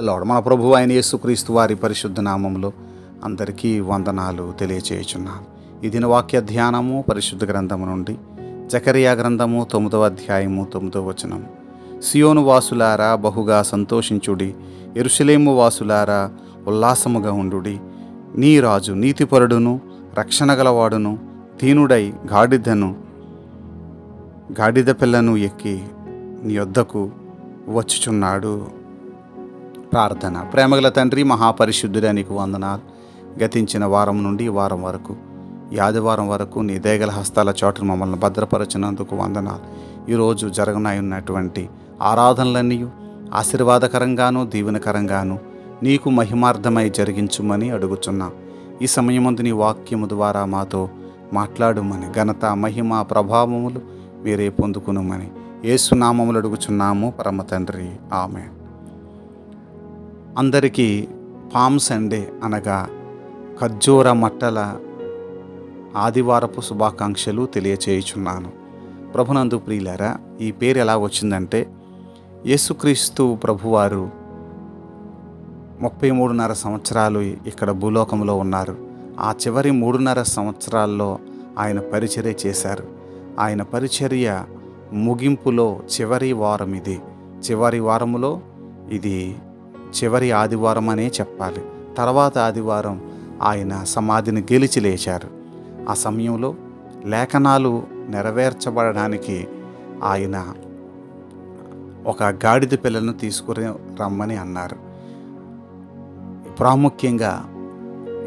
Lord మన ప్రభు అయిన యేసుక్రీస్తు వారి పరిశుద్ధ నామంలో అందరికీ వందనాలు తెలియచేయుచున్నాను. ఈ దిన వాక్య ధ్యానము పరిశుద్ధ గ్రంథము నుండి జకరియా గ్రంథము తొమ్మిదవ అధ్యాయము తొమ్మిదవ వచనము. సియోను వాసులారా బహుగా సంతోషించుడి. ఎరుసలేము వాసులారా ఉల్లాసముగా ఉండుడి. నీ రాజు నీతిపరుడును రక్షణ గలవాడును దీనుడై గాడిదను గాడిద పిల్లను ఎక్కి నీ వద్దకు వచ్చుచున్నాడు. ప్రార్థన. ప్రేమగల తండ్రి మహాపరిశుద్ధుడే నీకు వందనాలు. గతించిన వారం నుండి వారం వరకు ఆదివారం వరకు నీ దేగల హస్తాల చోటును మమ్మల్ని భద్రపరచినందుకు వందనాలు. ఈరోజు జరగనయున్నటువంటి ఆరాధనలన్నీ ఆశీర్వాదకరంగాను దీవెనకరంగాను నీకు మహిమార్థమై జరిగించుమని అడుగుచున్నాం. ఈ సమయమందు నీ వాక్యము ద్వారా మాతో మాట్లాడుమని ఘనత మహిమ ప్రభావములు మీరే పొందుకునుమని ఏసునామములు అడుగుచున్నాము పరమ తండ్రి. ఆమె అందరికీ పామ్ సండే అనగా ఖర్జూర మట్టల ఆదివారపు శుభాకాంక్షలు తెలియచేయుచున్నాను. ప్రభునందు ప్రియులారా ఈ పేరు ఎలా వచ్చిందంటే యేసుక్రీస్తు ప్రభువారు ముప్పై మూడున్నర సంవత్సరాలు ఇక్కడ భూలోకంలో ఉన్నారు. ఆ చివరి మూడున్నర సంవత్సరాల్లో ఆయన పరిచర్య చేశారు. ఆయన పరిచర్య ముగింపులో చివరి వారం ఇది చివరి వారములో ఇది చివరి ఆదివారం అనే చెప్పాలి. తర్వాత ఆదివారం ఆయన సమాధిని గెలిచి లేచారు. ఆ సమయంలో లేఖనాలు నెరవేర్చబడడానికి ఆయన ఒక గాడిద పిల్లను తీసుకుని రమ్మని అన్నారు. ప్రాముఖ్యంగా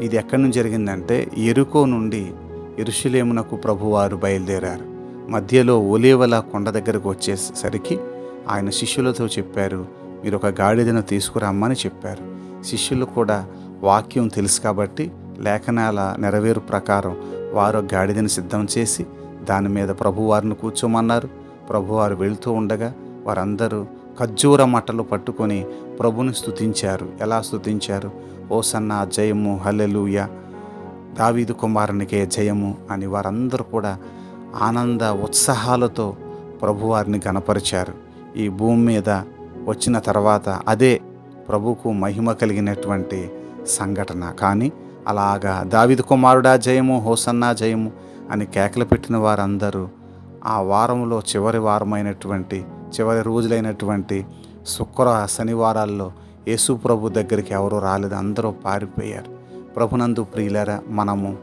ఇది ఎక్కడి నుంచి జరిగిందంటే ఎరుకో నుండి ఇరుషులేమునకు ప్రభువారు బయలుదేరారు. మధ్యలో ఒలేవల కొండ దగ్గరకు వచ్చేసరికి ఆయన శిష్యులతో చెప్పారు మీరు ఒక గాడిదను తీసుకురమ్మని చెప్పారు. శిష్యులు కూడా వాక్యం తెలుసు కాబట్టి లేఖనాల నెరవేరు ప్రకారం వారు గాడిదను సిద్ధం చేసి దాని మీద ప్రభువారిని కూర్చోమన్నారు. ప్రభువారు వెళ్తూ ఉండగా వారందరూ ఖర్జూర మట్టలు పట్టుకొని ప్రభుని స్తుతించారు. ఎలా స్తుతించారు? సన్న జయము హల్లెలూయ దావీదు కుమారునికే జయము అని వారందరూ కూడా ఆనంద ఉత్సాహాలతో ప్రభువారిని గణపరిచారు ఈ భూమి మీద వచ్చిన తర్వాత అదే ప్రభుకు మహిమ కలిగినటువంటి సంఘటన. కానీ అలాగా దావిదు కుమారుడా జయము హోసన్నా జయము అని కేకలు పెట్టిన వారందరూ ఆ వారంలో చివరి వారమైనటువంటి చివరి రోజులైనటువంటి శుక్ర శనివారాల్లో యేసు ప్రభు దగ్గరికి ఎవరూ రాలేదు. అందరూ పారిపోయారు. ప్రభునందు ప్రియులరా మనము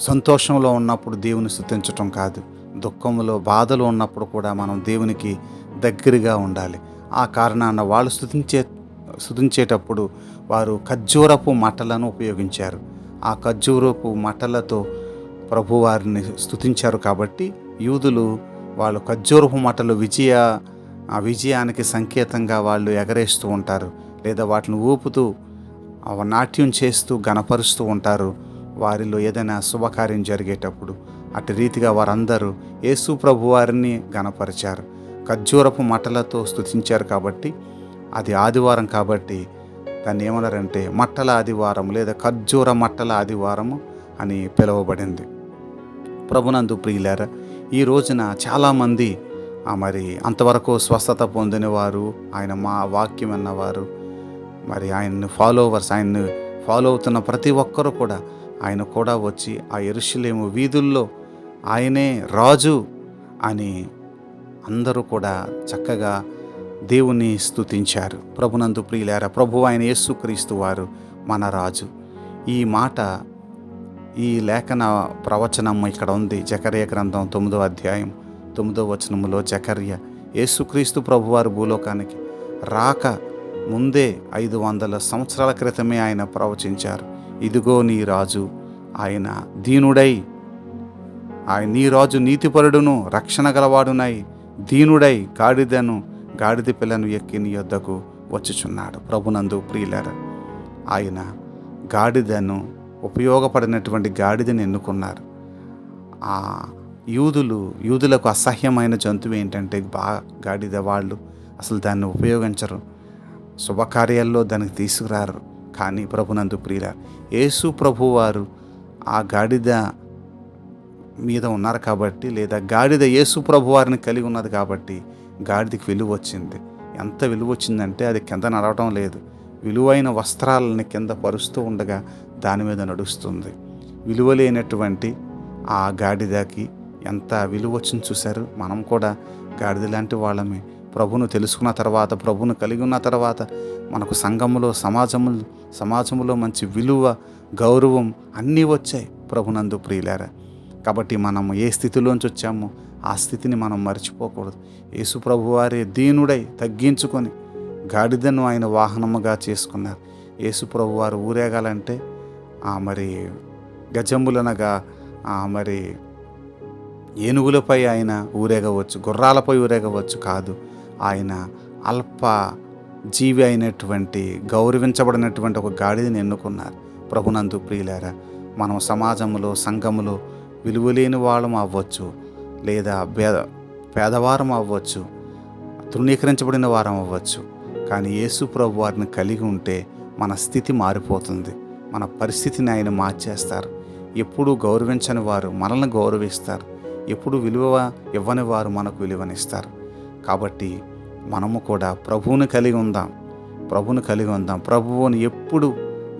సంతోషంలో ఉన్నప్పుడు దేవుని స్థుతించటం కాదు. దుఃఖంలో బాధలు ఉన్నప్పుడు కూడా మనం దేవునికి దగ్గరగా ఉండాలి. ఆ కారణాన వాళ్ళు స్థుతించే స్థుతించేటప్పుడు వారు ఖర్జూరపు మటలను ఉపయోగించారు. ఆ ఖర్జూరపు మటలతో ప్రభువారిని స్థుతించారు కాబట్టి యూదులు వాళ్ళు ఖర్జూరపు మటలు విజయ ఆ విజయానికి సంకేతంగా వాళ్ళు ఎగరేస్తూ ఉంటారు. లేదా వాటిని ఊపుతూ నాట్యం చేస్తూ గణపరుస్తూ ఉంటారు. వారిలో ఏదైనా శుభకార్యం జరిగేటప్పుడు అటు రీతిగా వారందరూ యేసు ప్రభు వారిని గణపరిచారు. ఖర్జూరపు మట్టలతో స్తుతించారు కాబట్టి అది ఆదివారం కాబట్టి దాన్ని ఏమన్నారంటే మట్టల ఆదివారం లేదా ఖర్జూర మట్టల ఆదివారము అని పిలువబడింది. ప్రభునందు ప్రియులారా ఈ రోజున చాలామంది మరి అంతవరకు స్వస్థత పొందినవారు ఆయన మా వాక్యం అన్నవారు మరి ఆయన్ని ఫాలోవర్స్ ఆయన్ని ఫాలో అవుతున్న ప్రతి ఒక్కరూ కూడా ఆయన కూడా వచ్చి ఆ ఎరుషులేము వీధుల్లో ఆయనే రాజు అని అందరూ కూడా చక్కగా దేవుని స్తుతించారు. ప్రభునందు ప్రియులారా ప్రభు ఆయన యేసుక్రీస్తు వారు మన రాజు. ఈ మాట ఈ లేఖన ప్రవచనం ఇక్కడ ఉంది. జకర్య గ్రంథం తొమ్మిదో అధ్యాయం తొమ్మిదో వచనములో జకర్య యేసుక్రీస్తు ప్రభువారు భూలోకానికి రాక ముందే ఐదు వందల సంవత్సరాల క్రితమే ఆయన ప్రవచించారు. ఇదిగో నీ రాజు ఆయన దీనుడై ఆయన నీ రాజు నీతిపరుడును రక్షణ గలవాడునై దీనుడై గాడిదను గాడిద పిల్లను ఎక్కి నీ యొద్దకు వచ్చుచున్నాడు. ప్రభునందు ప్రియులర ఆయన గాడిదను ఉపయోగపడినటువంటి గాడిదని ఎన్నుకున్నారు. ఆ యూదులు యూదులకు అసహ్యమైన జంతువు ఏంటంటే బాగా గాడిద వాళ్ళు అసలు దాన్ని ఉపయోగించరు. శుభకార్యాల్లో దానికి తీసుకురారు. కానీ ప్రభునందు ప్రియుల యేసు ప్రభువారు ఆ గాడిద మీద ఉన్నారు కాబట్టి లేదా గాడిద యేసు ప్రభు వారిని కలిగి ఉన్నది కాబట్టి గాడిదకి విలువ వచ్చింది. ఎంత విలువ వచ్చిందంటే అది కింద నడవటం లేదు. విలువైన వస్త్రాలని కింద పరుస్తూ ఉండగా దాని మీద నడుస్తుంది. విలువ లేనటువంటి ఆ గాడిదకి ఎంత విలువ వచ్చింది చూశారు? మనం కూడా గాడిద లాంటి వాళ్ళమే. ప్రభును తెలుసుకున్న తర్వాత ప్రభును కలిగి ఉన్న తర్వాత మనకు సంఘములో సమాజము సమాజంలో మంచి విలువ గౌరవం అన్నీ వచ్చాయి ప్రభునందు ప్రియులారా. కాబట్టి మనం ఏ స్థితిలోంచి వచ్చామో ఆ స్థితిని మనం మర్చిపోకూడదు. యేసుప్రభు వారి దీనుడై తగ్గించుకొని గాడిదను ఆయన వాహనముగా చేసుకున్నారు. యేసుప్రభు వారు ఊరేగాలంటే ఆ మరి గజంబులనగా ఆ మరి ఏనుగులపై ఆయన ఊరేగవచ్చు గుర్రాలపై ఊరేగవచ్చు కాదు. ఆయన అల్ప జీవి అయినటువంటి గౌరవించబడినటువంటి ఒక గాడిదని ఎన్నుకున్నారు. ప్రభునందు ప్రియులారా మనం సమాజంలో సంఘములో విలువలేని వాళ్ళం అవ్వచ్చు లేదా పేద పేదవారం అవ్వచ్చు తృణీకరించబడిన వారం అవ్వచ్చు. కానీ యేసు ప్రభు వారిని కలిగి ఉంటే మన స్థితి మారిపోతుంది. మన పరిస్థితిని ఆయన మార్చేస్తారు. ఎప్పుడూ గౌరవించని వారు మనల్ని గౌరవిస్తారు. ఎప్పుడు విలువ ఇవ్వని వారు మనకు విలువనిస్తారు. కాబట్టి మనము కూడా ప్రభువుని కలిగి ఉందాం. ప్రభువుని కలిగి ఉందాం. ప్రభువుని ఎప్పుడు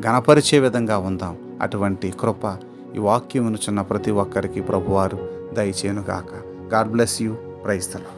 గణపరిచే విధంగా ఉందాం. అటువంటి కృప ఈ వాక్యమును చిన్న ప్రతి ఒక్కరికి ప్రభువారు దయచేనుగాక గాడ్ బ్లెస్ యూ ప్రైస్తలం